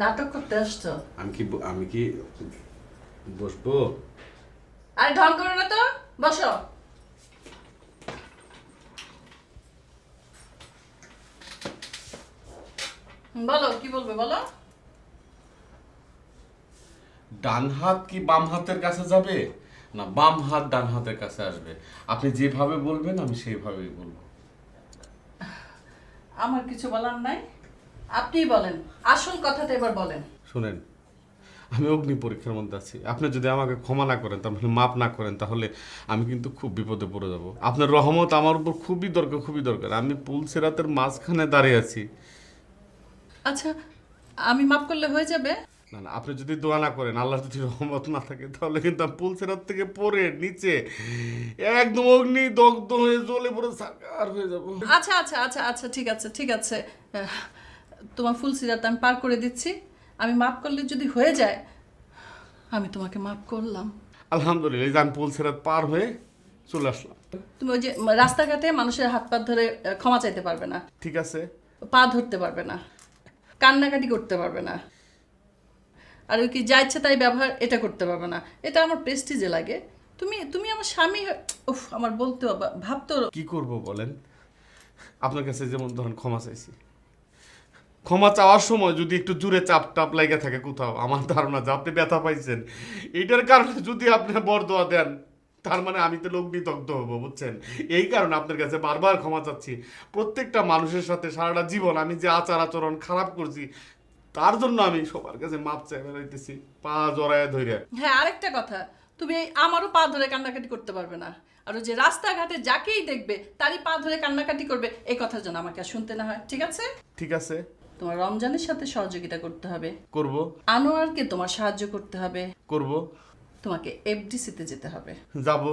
নাটক করতে আসছো? আমি কি আমি কি বসবো? আরে ঢং করো না তো বসো। বলো কি বলবে বলো। ডান হাত কি বাম হাতের কাছে যাবে? না বাম হাত ডান হাতের কাছে আসবে? আপনি যেভাবে বলবেন আমি সেইভাবেই বলব। আমার কিছু বলার নাই? আপনিই বলেন। আসল কথাটা এবার বলেন। শুনেন আমি অগ্নি পরীক্ষার মধ্যে আছি। আপনি যদি আমাকে ক্ষমা না করেন তাহলে মাপ না করেন তাহলে আমি কিন্তু খুব বিপদে পড়ে যাব। আপনার রহমত আমার উপর খুবই দরকার খুবই দরকার। আমি পুল সেরাতের মাঝখানে দাঁড়িয়ে আছি। আচ্ছা আমি মাফ করলে হয়ে যাবে? না না আপনি যদি দোয়া না করেন আল্লাহর যদি রহমত না থাকে তাহলে কিন্তু আমি পুল সেরাত থেকে পড়ে নিচে একদম অগ্নি দগ্ধ হয়ে জ্বলে পড়ে সাকার হয়ে যাব। আচ্ছা আচ্ছা আচ্ছা আচ্ছা ঠিক আছে ঠিক আছে। তোমার ফুল সিরাত আমি পার করে দিচ্ছি। আমি মাফ করলে যদি হয়ে যায় আমি তোমাকে মাফ করলাম। আলহামদুলিল্লাহ এই যে আমি পুল সেরাত পার হয়ে চলে আসলাম। তুমি ওই যে রাস্তাঘাটে মানুষের হাত পা ধরে ক্ষমা চাইতে পারবে না। ঠিক আছে। পা ধরতে পারবে না। কান্নাকাটি করতে পারবে না। আর ওই কি যা ইচ্ছে তাই ব্যবহার এটা করতে পারবে না। এটা আমার প্রেস্টিজে লাগে। তুমি তুমি আমার স্বামী উফ আমার বলতে ভাবতো কি করব বলেন? আপনার কাছে যেমন ধরেন ক্ষমা চাইছি। ক্ষমা চাওয়ার সময় যদি একটু জুড়ে চাপ টাপ লাগে থাকে কোথাও আমার ধারণা যে আপনি ব্যথা পাইছেন। এইটার কারণে যদি আপনি বরদোয়া দেন তার মানে আমি তো লোক বিতগ্ধ হব বুঝছেন? এই কারণে আপনার কাছে বারবার ক্ষমা চাচ্ছি। প্রত্যেকটা মানুষের সাথে সারাটা জীবন আমি যে আচার আচরণ খারাপ করছি তার জন্য আমি সবার কাছে মাপ চাই বেড়াইতেছি পা জড়ায় ধরে হ্যাঁ আরেকটা কথা তুমি আমারও পা ধরে কান্নাকাটি করতে পারবে না। আর যে রাস্তাঘাটে যাকেই দেখবে তারই পা ধরে কান্নাকাটি করবে এই কথার জন্য আমাকে শুনতে না হয় ঠিক আছে? ঠিক আছে। তোমার রমজানের সাথে সহযোগিতা করতে হবে। করব। আনোয়ারকে তোমার সাহায্য করতে হবে। করব। তোমাকে এফডিসিতে যেতে হবে। যাব।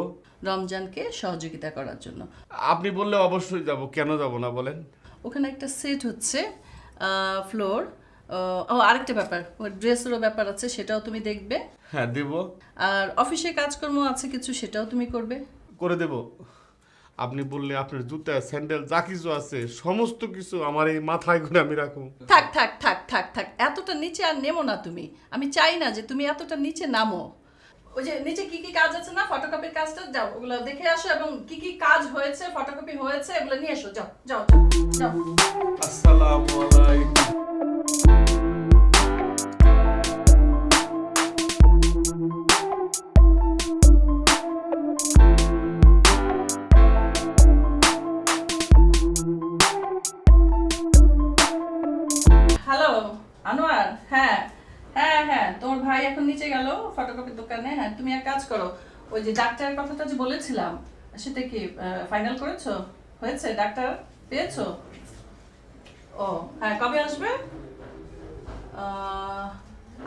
রমজানকে সহযোগিতা করার জন্য। আপনি বললে অবশ্যই যাব। কেন যাব না বলেন? ওখানে একটা সেট হচ্ছে ফ্লোর। ও আরেকটা ব্যাপার। ড্রেসেরও ব্যাপার আছে সেটাও তুমি দেখবে। হ্যাঁ দেব। আর অফিসে কাজকর্ম আছে কিছু সেটাও তুমি করবে। করে দেব। আপনি বললে আপনার জুতা স্যান্ডেল যা কিছু আছে সমস্ত কিছু আমার এই মাথায় করে আমি রাখব। থাক থাক থাক থাক থাক এতটা নিচে আর নেমো না তুমি। আমি চাই না যে তুমি এতটা নিচে নামো। ওই যে নিচে কি কি কাজ আছে না? ফটোকপির কাজটা যাও ওগুলো দেখে আসো এবং কি কি কাজ হয়েছে ফটোকপি হয়েছে এগুলো নিয়ে এসো। যাও যাও যাও যাও। আসসালামু আলাইকুম। আনোয়ার হ্যাঁ হ্যাঁ হ্যাঁ তোমার ভাই এখন নিচে গেল ফটোকপির দোকানে। হ্যাঁ তুমি এক কাজ করো, ওই যে ডাক্তারের কথাটা যে বলেছিলাম, সেটা কি ফাইনাল করেছ? হয়েছে? ডাক্তার পেয়েছ? ও হ্যাঁ কবে আসবে?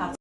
আচ্ছা।